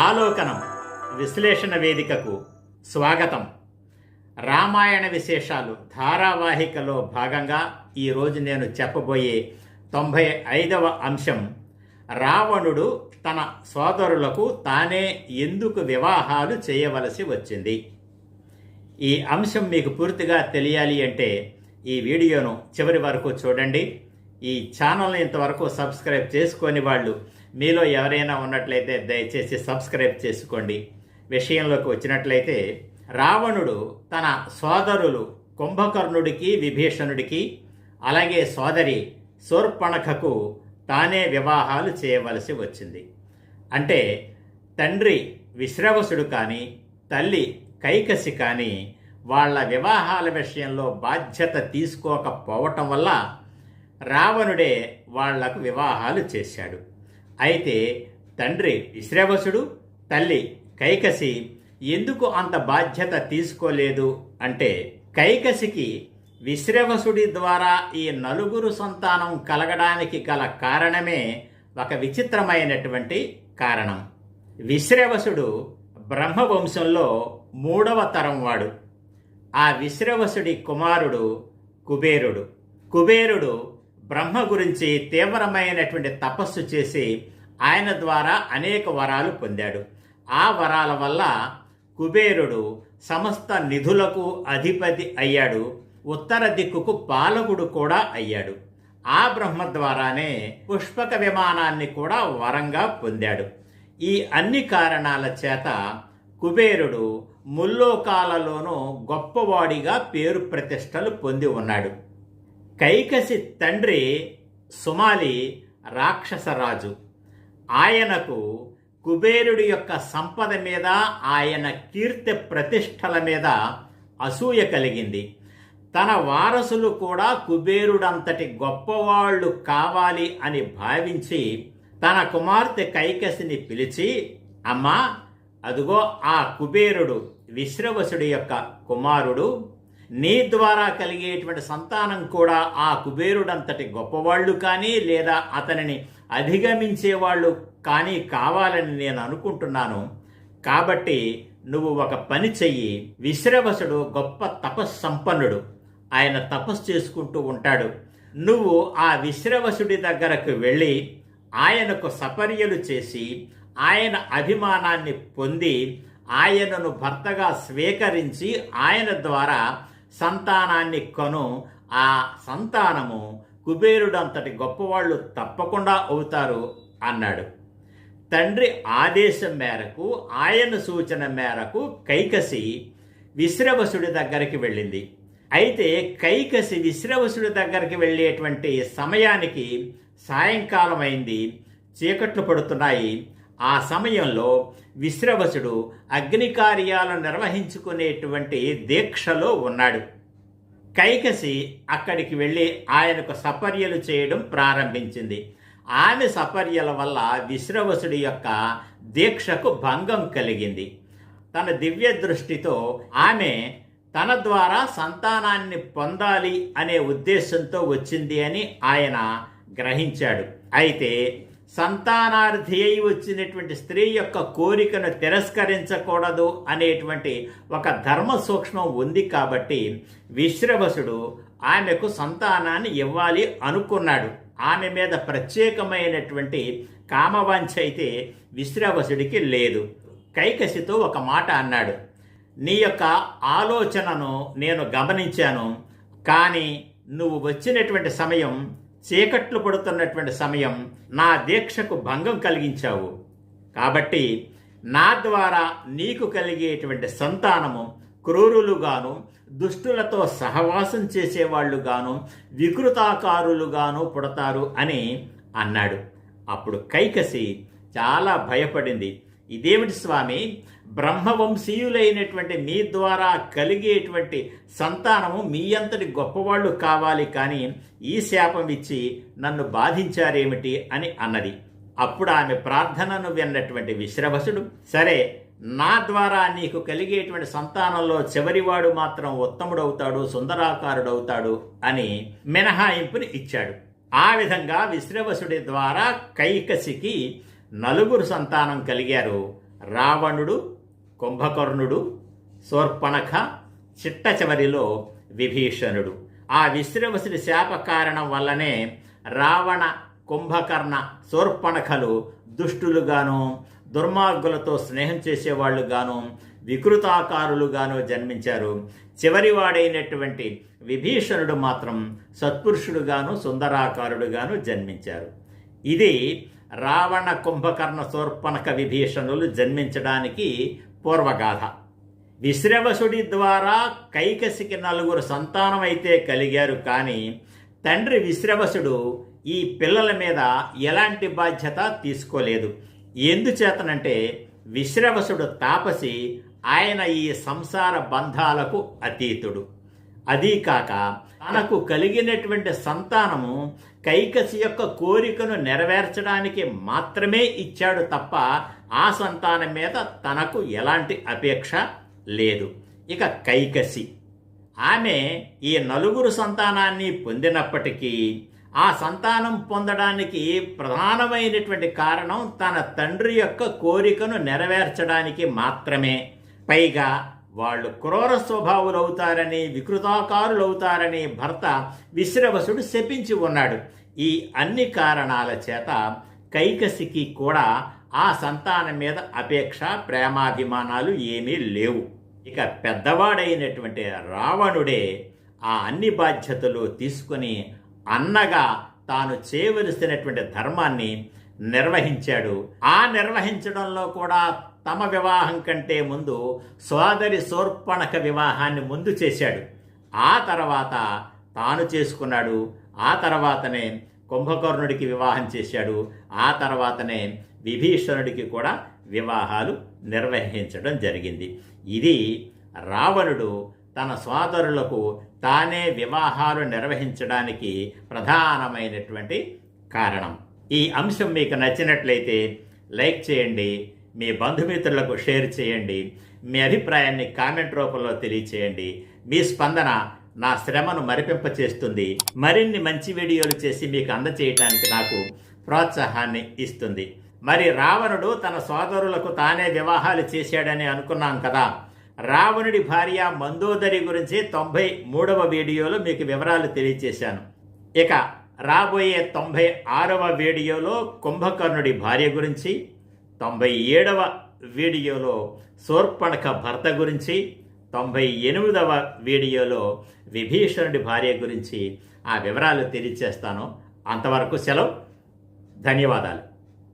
ఆలోకనం విశ్లేషణ వేదికకు స్వాగతం. రామాయణ విశేషాలు ధారావాహికలో భాగంగా ఈరోజు నేను చెప్పబోయే తొంభై ఐదవ అంశం రావణుడు తన సోదరులకు తానే ఎందుకు వివాహాలు చేయవలసి వచ్చింది. ఈ అంశం మీకు పూర్తిగా తెలియాలి అంటే ఈ వీడియోను చివరి వరకు చూడండి. ఈ ఛానల్ని ఇంతవరకు సబ్స్క్రైబ్ చేసుకొని వాళ్ళు మీలో ఎవరైనా ఉన్నట్లయితే దయచేసి సబ్స్క్రైబ్ చేసుకోండి. విషయంలోకి వచ్చినట్లయితే రావణుడు తన సోదరులు కుంభకర్ణుడికి విభీషణుడికి అలాగే సోదరి శూర్పణఖకు తానే వివాహాలు చేయవలసి వచ్చింది. అంటే తండ్రి విశ్రవసుడు కానీ తల్లి కైకసి కానీ వాళ్ళ వివాహాల విషయంలో బాధ్యత తీసుకోకపోవటం వల్ల రావణుడే వాళ్ళకు వివాహాలు చేశాడు. అయితే తండ్రి విశ్రవసుడు తల్లి కైకసి ఎందుకు అంత బాధ్యత తీసుకోలేదు అంటే కైకసికి విశ్రవసుడి ద్వారా ఈ నలుగురు సంతానం కలగడానికి గల కారణమే ఒక విచిత్రమైనటువంటి కారణం. విశ్రవసుడు బ్రహ్మవంశంలో మూడవ తరం వాడు. ఆ విశ్రవసుడి కుమారుడు కుబేరుడు. కుబేరుడు బ్రహ్మ గురించి తీవ్రమైనటువంటి తపస్సు చేసి ఆయన ద్వారా అనేక వరాలు పొందాడు. ఆ వరాల వల్ల కుబేరుడు సమస్త నిధులకు అధిపతి అయ్యాడు. ఉత్తర దిక్కుకు పాలకుడు కూడా అయ్యాడు. ఆ బ్రహ్మ ద్వారానే పుష్పక విమానాన్ని కూడా వరంగా పొందాడు. ఈ అన్ని కారణాల చేత కుబేరుడు ముల్లోకాలలోనూ గొప్పవాడిగా పేరు ప్రతిష్టలు పొంది ఉన్నాడు. కైకసి తండ్రి సుమాలి రాక్షసరాజు. ఆయనకు కుబేరుడి యొక్క సంపద మీద ఆయన కీర్తి ప్రతిష్టల మీద అసూయ కలిగింది. తన వారసులు కూడా కుబేరుడంతటి గొప్పవాళ్ళు కావాలి అని భావించి తన కుమార్తె కైకసిని పిలిచి అమ్మా అదుగో ఆ కుబేరుడు విశ్రవసుడి యొక్క కుమారుడు నీ ద్వారా కలిగేటువంటి సంతానం కూడా ఆ కుబేరుడంతటి గొప్పవాళ్ళు కానీ లేదా అతనిని అధిగమించేవాళ్ళు కానీ కావాలని నేను అనుకుంటున్నాను. కాబట్టి నువ్వు ఒక పని చెయ్యి. విశ్రవసుడు గొప్ప తపస్సంపన్నుడు. ఆయన తపస్సు చేసుకుంటూ ఉంటాడు. నువ్వు ఆ విశ్రవసుడి దగ్గరకు వెళ్ళి ఆయనకు సపర్యలు చేసి ఆయన అభిమానాన్ని పొంది ఆయనను భర్తగా స్వీకరించి ఆయన ద్వారా సంతానాన్ని కొను. ఆ సంతానము కుబేరుడంతటి గొప్పవాళ్ళు తప్పకుండా అవుతారు అన్నాడు. తండ్రి ఆదేశం మేరకు ఆయన సూచన మేరకు కైకసి విశ్రవసుడి దగ్గరికి వెళ్ళింది. అయితే కైకసి విశ్రవసుడి దగ్గరికి వెళ్ళేటువంటి సమయానికి సాయంకాలం అయింది చీకట్లు పడుతున్నాయి. ఆ సమయంలో విశ్రవసుడు అగ్ని కార్యాలను నిర్వహించుకునేటువంటి దీక్షలో ఉన్నాడు. కైకసి అక్కడికి వెళ్ళి ఆయనకు సపర్యలు చేయడం ప్రారంభించింది. ఆమె సపర్యల వల్ల విశ్రవసుడి యొక్క దీక్షకు భంగం కలిగింది. తన దివ్య దృష్టితో ఆమె తన ద్వారా సంతానాన్ని పొందాలి అనే ఉద్దేశంతో వచ్చింది అని ఆయన గ్రహించాడు. అయితే సంతానార్థి అయి వచ్చినటువంటి స్త్రీ యొక్క కోరికను తిరస్కరించకూడదు అనేటువంటి ఒక ధర్మ సూక్ష్మం ఉంది కాబట్టి విశ్రవసుడు ఆమెకు సంతానాన్ని ఇవ్వాలి అనుకున్నాడు. ఆమె మీద ప్రత్యేకమైనటువంటి కామవాంఛ అయితే విశ్రవసుడికి లేదు. కైకసితో ఒక మాట అన్నాడు. నీ యొక్క ఆలోచనను నేను గమనించాను. కానీ నువ్వు వచ్చినటువంటి సమయం చీకట్లు పడుతున్నటువంటి సమయం నా దీక్షకు భంగం కలిగించావు. కాబట్టి నా ద్వారా నీకు కలిగేటువంటి సంతానము క్రూరులుగాను దుష్టులతో సహవాసం చేసేవాళ్ళుగాను వికృతాకారులుగాను పుడతారు అని అన్నాడు. అప్పుడు కైకసి చాలా భయపడింది. ఇదేమిటి స్వామి? బ్రహ్మవంశీయులైనటువంటి మీ ద్వారా కలిగేటువంటి సంతానము మీ అంతటి గొప్పవాళ్ళు కావాలి కానీ ఈ శాపం ఇచ్చి నన్ను బాధించారేమిటి అని అన్నది. అప్పుడు ఆమె ప్రార్థనను విన్నటువంటి విశ్రవసుడు సరే నా ద్వారా నీకు కలిగేటువంటి సంతానంలో చివరివాడు మాత్రం ఉత్తముడవుతాడు సుందరాకారుడవుతాడు అని మినహాయింపుని ఇచ్చాడు. ఆ విధంగా విశ్రవసుడి ద్వారా కైకసికి నలుగురు సంతానం కలిగారు. రావణుడు కుంభకర్ణుడు శూర్పణఖ చిట్ట చివరిలో విభీషణుడు. ఆ విశ్రవసుడి శాప కారణం వల్లనే రావణ కుంభకర్ణ శూర్పణఖలు దుష్టులుగాను దుర్మార్గులతో స్నేహం చేసేవాళ్ళుగాను వికృతాకారులుగాను జన్మించారు. చివరివాడైనటువంటి విభీషణుడు మాత్రం సత్పురుషుడుగాను సుందరాకారుడుగాను జన్మించారు. ఇది రావణ కుంభకర్ణ శూర్పణఖ విభీషణులు జన్మించడానికి పూర్వగాథ. విశ్రవసుడి ద్వారా కైకసికి నలుగురు సంతానం అయితే కలిగారు కానీ తండ్రి విశ్రవసుడు ఈ పిల్లల మీద ఎలాంటి బాధ్యత తీసుకోలేదు. ఎందుచేతనంటే విశ్రవసుడు తాపసి ఆయన ఈ సంసార బంధాలకు అతీతుడు. అదీ కాక తనకు కలిగినటువంటి సంతానము కైకసి యొక్క కోరికను నెరవేర్చడానికి మాత్రమే ఇచ్చాడు తప్ప ఆ సంతానం మీద తనకు ఎలాంటి అపేక్ష లేదు. ఇక కైకసి. ఆమె ఈ నలుగురు సంతానాన్ని పొందినప్పటికీ ఆ సంతానం పొందడానికి ప్రధానమైనటువంటి కారణం తన తండ్రి యొక్క కోరికను నెరవేర్చడానికి మాత్రమే. పైగా వాళ్ళు క్రూర స్వభావులవుతారని వికృతాకారులవుతారని భర్త విశ్రవసుడు శపించి ఉన్నాడు. ఈ అన్ని కారణాల చేత కైకసికి కూడా ఆ సంతానం మీద అపేక్ష ప్రేమాభిమానాలు ఏమీ లేవు. ఇక పెద్దవాడైనటువంటి రావణుడే ఆ అన్ని బాధ్యతలు తీసుకుని అన్నగా తాను చేయవలసినటువంటి ధర్మాన్ని నిర్వహించాడు. ఆ నిర్వహించడంలో కూడా తమ వివాహం కంటే ముందు సోదరి శూర్పణక వివాహాన్ని ముందు చేశాడు. ఆ తర్వాత తాను చేసుకున్నాడు. ఆ తర్వాతనే కుంభకర్ణుడికి వివాహం చేశాడు. ఆ తర్వాతనే విభీషణుడికి కూడా వివాహాలు నిర్వహించడం జరిగింది. ఇది రావణుడు తన సోదరులకు తానే వివాహాలు నిర్వహించడానికి ప్రధానమైనటువంటి కారణం. ఈ అంశం మీకు నచ్చినట్లయితే లైక్ చేయండి మీ బంధుమిత్రులకు షేర్ చేయండి. మీ అభిప్రాయాన్ని కామెంట్ రూపంలో తెలియచేయండి. మీ స్పందన నా శ్రమను మరిపింపచేస్తుంది. మరిన్ని మంచి వీడియోలు చేసి మీకు అందచేయటానికి నాకు ప్రోత్సాహాన్ని ఇస్తుంది. మరి రావణుడు తన సోదరులకు తానే వివాహాలు చేశాడని అనుకున్నాం కదా. రావణుడి భార్య మందోదరి గురించి తొంభై మూడవ వీడియోలో మీకు వివరాలు తెలియచేశాను. ఇక రాబోయే తొంభై ఆరవ వీడియోలో కుంభకర్ణుడి భార్య గురించి తొంభై ఏడవ వీడియోలో శూర్పణఖ భర్త గురించి తొంభై ఎనిమిదవ వీడియోలో విభీషణుడి భార్య గురించి ఆ వివరాలు తెలియచేస్తాను అంతవరకు సెలవు. ధన్యవాదాలు.